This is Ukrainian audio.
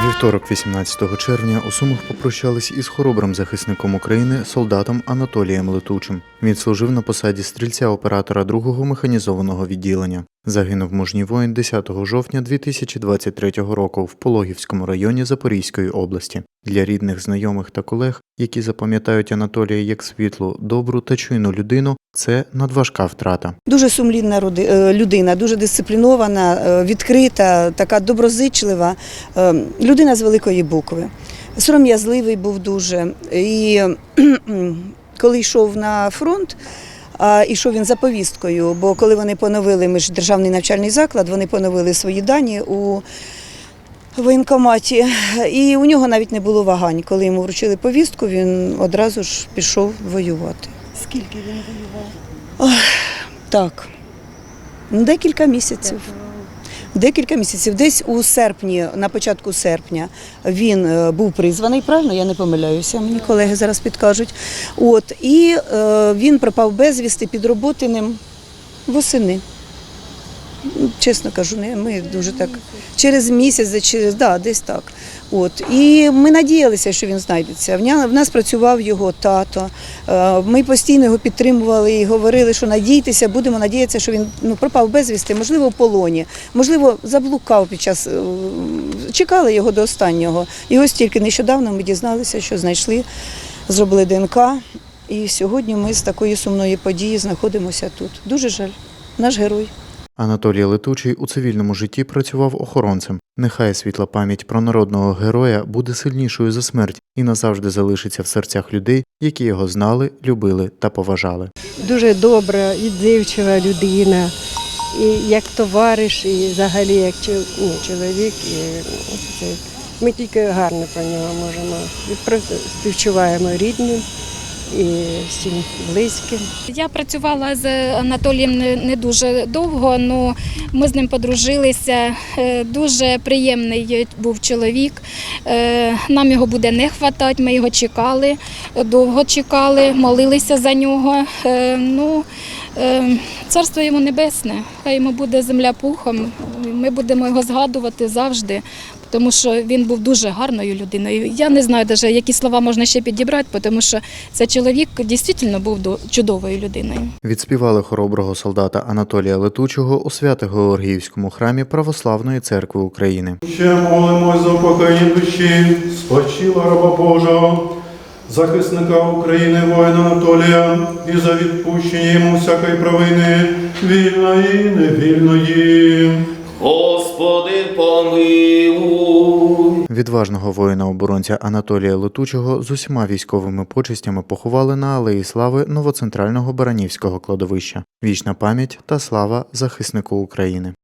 Porque вівторок, 18 червня, у Сумах попрощались із хоробрим захисником України солдатом Анатолієм Летучим. Він служив на посаді стрільця оператора другого механізованого відділення. Загинув мужній воїн 10 жовтня 2023 року в Пологівському районі Запорізької області. Для рідних, знайомих та колег, які запам'ятають Анатолія як світлу, добру та чуйну людину, це надважка втрата. Дуже сумлінна е, людина, дуже дисциплінована, е, відкрита, така доброзичлива. е, Людина з великої букви. Сором'язливий був дуже. І коли йшов на фронт, а йшов він за повісткою, бо коли вони поновили, ми ж державний навчальний заклад, вони поновили свої дані у воєнкоматі. І у нього навіть не було вагань. Коли йому вручили повістку, він одразу ж пішов воювати. Скільки він воював? Так. Ну, Декілька місяців. Декілька місяців. Десь у серпні, на початку серпня, він е, був призваний, правильно, я не помиляюся, мені колеги зараз підкажуть. От, і е, він пропав безвісти під роботиним восени. Чесно кажу, не, ми дуже так через місяць, через да, десь так. От і ми надіялися, що він знайдеться. В нас працював його тато. Е, Ми постійно його підтримували і говорили, що надійтеся, будемо надіятися, що він ну пропав безвісти, можливо, в полоні, можливо, заблукав під час е, чекали його до останнього. І ось тільки нещодавно ми дізналися, що знайшли, зробили ДНК. І сьогодні ми з такої сумної події знаходимося тут. Дуже жаль, наш герой. Анатолій Летучий у цивільному житті працював охоронцем. Нехай світла пам'ять про народного героя буде сильнішою за смерть і назавжди залишиться в серцях людей, які його знали, любили та поважали. Дуже добра, відзивчива людина, і як товариш, і взагалі як ну, чоловік. І, ну, ми тільки гарно про нього можемо. І співчуваємо рідним і всім близьким. Я працювала з Анатолієм не, дуже довго, але ми з ним подружилися. Е, Дуже приємний був чоловік. Е, Нам його буде не вистачати, ми його чекали, довго чекали, молилися за нього. Е, Ну, царство йому небесне, хай йому буде земля пухом. Ми будемо його згадувати завжди. Тому що він був дуже гарною людиною. Я не знаю, навіть, які слова можна ще підібрати, тому що цей чоловік дійсно був до- чудовою людиною. Відспівали хороброго солдата Анатолія Летучого у Свято-Георгіївському храмі Православної церкви України. Ще молимось за упокоєння душі, спочила раба Божого, захисника України воїна Анатолія і за відпущення йому всякої провини, вільної і невільної. Господи, помилуй. Відважного воїна-оборонця Анатолія Летучого з усіма військовими почестями поховали на Алеї Слави новоцентрального Баранівського кладовища. Вічна пам'ять та слава захиснику України.